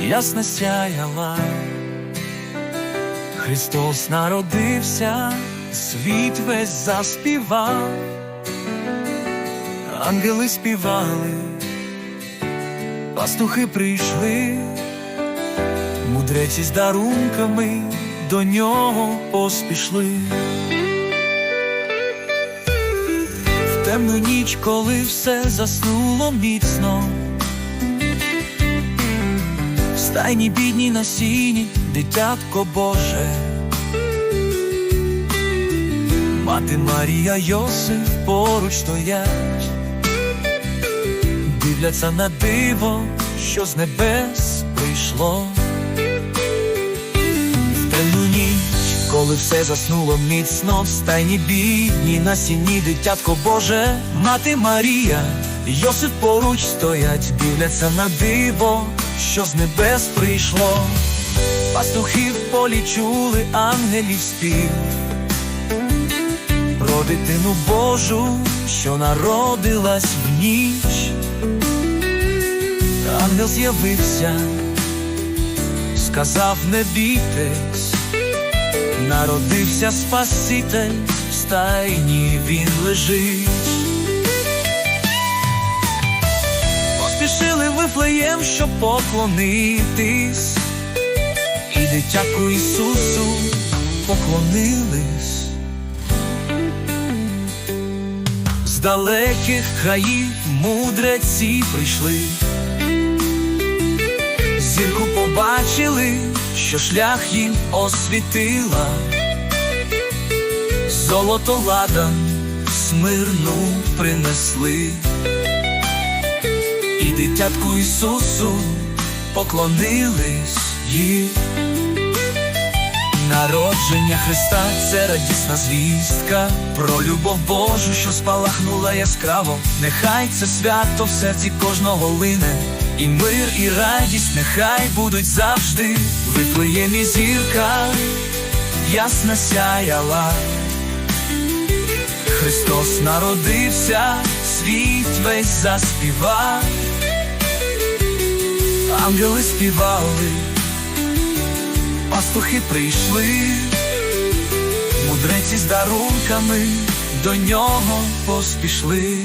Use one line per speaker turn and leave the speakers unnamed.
ясна сяяла. Христос народився, світ весь заспівав, ангели співали, пастухи прийшли, мудреці з дарунками до нього поспішли. В темну ніч, коли все заснуло міцно. Стайні бідні на сіні, дитятко Боже. Мати Марія Йосиф поруч стоять, дивляться на диво, що з небес прийшло. В темну ніч, коли все заснуло міцно, в стайні бідні на сіні, дитятко Боже, мати Марія, Йосиф поруч стоять, дивляться на диво, що з небес прийшло. Пастухи в полі чули ангелів спів про дитину Божу, що народилась в ніч. Ангел з'явився, сказав не бійтесь, народився Спаситель, в стайні він лежить. Вифлеєм, щоб поклонитись, і дитяку Ісусу поклонились. З далеких країв мудреці прийшли, зірку побачили, що шлях їм освітила, золото ладан смирну принесли, і дитятку Ісусу поклонились їй. Народження Христа це радісна звістка про любов Божу, що спалахнула яскраво. Нехай це свято в серці кожного лине, і мир, і радість нехай будуть завжди. В Вифлеємі зірка ясна сяяла. Христос народився, світ весь заспівав, ангели співали пастухи прийшли, мудреці з дарунками до нього поспішли.